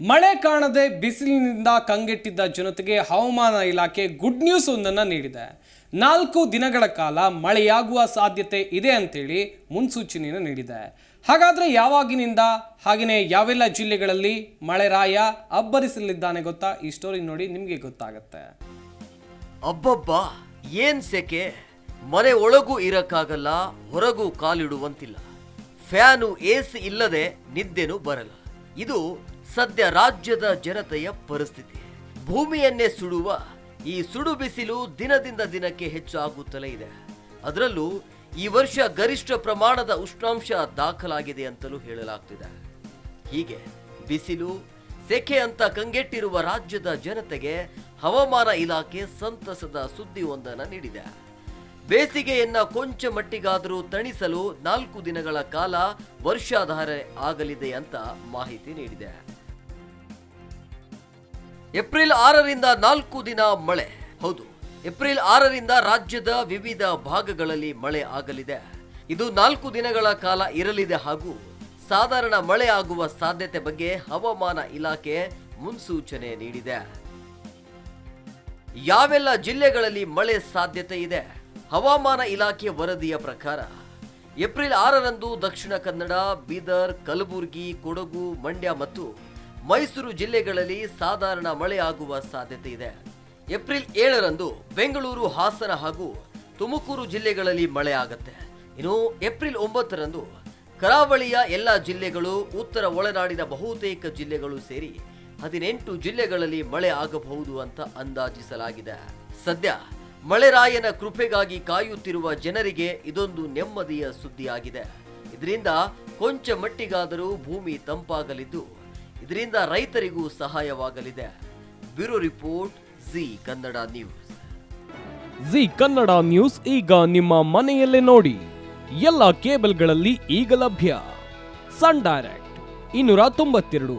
ಮಳೆ ಕಾಣದೆ ಬಿಸಿಲಿನಿಂದ ಕಂಗೆಟ್ಟಿದ್ದ ಜನತೆಗೆ ಹವಾಮಾನ ಇಲಾಖೆ ಗುಡ್ ನ್ಯೂಸ್ ಒಂದನ್ನು ನೀಡಿದೆ. ನಾಲ್ಕು ದಿನಗಳ ಕಾಲ ಮಳೆಯಾಗುವ ಸಾಧ್ಯತೆ ಇದೆ ಅಂತೇಳಿ ಮುನ್ಸೂಚನೆಯನ್ನು ನೀಡಿದೆ. ಹಾಗಾದರೆ ಯಾವಾಗಿನಿಂದ ಹಾಗೆಯೇ ಯಾವೆಲ್ಲ ಜಿಲ್ಲೆಗಳಲ್ಲಿ ಮಳೆ ರಾಯ ಅಬ್ಬರಿಸಲಿದ್ದಾನೆ ಗೊತ್ತಾ? ಈ ಸ್ಟೋರಿ ನೋಡಿ ನಿಮಗೆ ಗೊತ್ತಾಗುತ್ತೆ. ಅಬ್ಬಬ್ಬ, ಏನ್ ಸೆಕೆ? ಮನೆ ಒಳಗೂ ಇರಕ್ಕಾಗಲ್ಲ, ಹೊರಗೂ ಕಾಲಿಡುವಂತಿಲ್ಲ. ಫ್ಯಾನು ಎಸಿ ಇಲ್ಲದೆ ನಿದ್ದೆನೂ ಬರಲ್ಲ. ಇದು ಸದ್ಯ ರಾಜ್ಯದ ಜನತೆಯ ಪರಿಸ್ಥಿತಿ. ಭೂಮಿಯನ್ನೇ ಸುಡುವ ಈ ಸುಡು ಬಿಸಿಲು ದಿನದಿಂದ ದಿನಕ್ಕೆ ಹೆಚ್ಚು ಆಗುತ್ತಲೇ ಇದೆ. ಅದರಲ್ಲೂ ಈ ವರ್ಷ ಗರಿಷ್ಠ ಪ್ರಮಾಣದ ಉಷ್ಣಾಂಶ ದಾಖಲಾಗಿದೆ ಅಂತಲೂ ಹೇಳಲಾಗ್ತಿದೆ. ಹೀಗೆ ಬಿಸಿಲು, ಸೆಕೆ ಅಂತ ಕಂಗೆಟ್ಟಿರುವ ರಾಜ್ಯದ ಜನತೆಗೆ ಹವಾಮಾನ ಇಲಾಖೆ ಸಂತಸದ ಸುದ್ದಿಯೊಂದನ್ನು ನೀಡಿದೆ. ಬೇಸಿಗೆಯನ್ನ ಕೊಂಚ ಮಟ್ಟಿಗಾದರೂ ತಣಿಸಲು ನಾಲ್ಕು ದಿನಗಳ ಕಾಲ ವರ್ಷಾಧಾರೆ ಆಗಲಿದೆ ಅಂತ ಮಾಹಿತಿ ನೀಡಿದೆ. ಏಪ್ರಿಲ್ ಆರರಿಂದ ನಾಲ್ಕು ದಿನ ಮಳೆ. ಹೌದು, ಏಪ್ರಿಲ್ ಆರರಿಂದ ರಾಜ್ಯದ ವಿವಿಧ ಭಾಗಗಳಲ್ಲಿ ಮಳೆ ಆಗಲಿದೆ. ಇದು ನಾಲ್ಕು ದಿನಗಳ ಕಾಲ ಇರಲಿದೆ ಹಾಗೂ ಸಾಧಾರಣ ಮಳೆ ಆಗುವ ಸಾಧ್ಯತೆ ಬಗ್ಗೆ ಹವಾಮಾನ ಇಲಾಖೆ ಮುನ್ಸೂಚನೆ ನೀಡಿದೆ. ಯಾವೆಲ್ಲ ಜಿಲ್ಲೆಗಳಲ್ಲಿ ಮಳೆ ಸಾಧ್ಯತೆ ಇದೆ? ಹವಾಮಾನ ಇಲಾಖೆ ವರದಿಯ ಪ್ರಕಾರ ಏಪ್ರಿಲ್ ಆರರಂದು ದಕ್ಷಿಣ ಕನ್ನಡ, ಬೀದರ್, ಕಲಬುರಗಿ, ಕೊಡಗು, ಮಂಡ್ಯ ಮತ್ತು ಮೈಸೂರು ಜಿಲ್ಲೆಗಳಲ್ಲಿ ಸಾಧಾರಣ ಮಳೆ ಆಗುವ ಸಾಧ್ಯತೆ ಇದೆ. ಏಪ್ರಿಲ್ ಏಳರಂದು ಬೆಂಗಳೂರು, ಹಾಸನ ಹಾಗೂ ತುಮಕೂರು ಜಿಲ್ಲೆಗಳಲ್ಲಿ ಮಳೆ ಆಗುತ್ತೆ. ಇನ್ನು ಏಪ್ರಿಲ್ ಒಂಬತ್ತರಂದು ಕರಾವಳಿಯ ಎಲ್ಲ ಜಿಲ್ಲೆಗಳು, ಉತ್ತರ ಒಳನಾಡಿನ ಬಹುತೇಕ ಜಿಲ್ಲೆಗಳು ಸೇರಿ ಹದಿನೆಂಟು ಜಿಲ್ಲೆಗಳಲ್ಲಿ ಮಳೆ ಆಗಬಹುದು ಅಂತ ಅಂದಾಜಿಸಲಾಗಿದೆ. ಸದ್ಯ ಮಳೆರಾಯನ ಕೃಪೆಗಾಗಿ ಕಾಯುತ್ತಿರುವ ಜನರಿಗೆ ಇದೊಂದು ನೆಮ್ಮದಿಯ ಸುದ್ದಿಯಾಗಿದೆ. ಇದರಿಂದ ಕೊಂಚ ಮಟ್ಟಿಗಾದರೂ ಭೂಮಿ ತಂಪಾಗಲಿದ್ದು, ಇದರಿಂದ ರೈತರಿಗೂ ಸಹಾಯವಾಗಲಿದೆ. Bureau report, Zee Kannada news. Zee Kannada news ಈಗ ನಿಮ್ಮ ಮನೆಯಲ್ಲೇ ನೋಡಿ. ಎಲ್ಲ ಕೇಬಲ್ಗಳಲ್ಲಿ ಈಗ ಲಭ್ಯ. ಸನ್ ಡೈರೆಕ್ಟ್ ಇನ್ನೂರ ತೊಂಬತ್ತೆರಡು,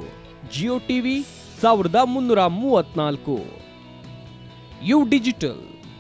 ಜಿಯೋ ಟಿವಿ ಸಾವಿರದ ಮುನ್ನೂರ ಮೂವತ್ನಾಲ್ಕು ಯು ಡಿಜಿಟಲ್.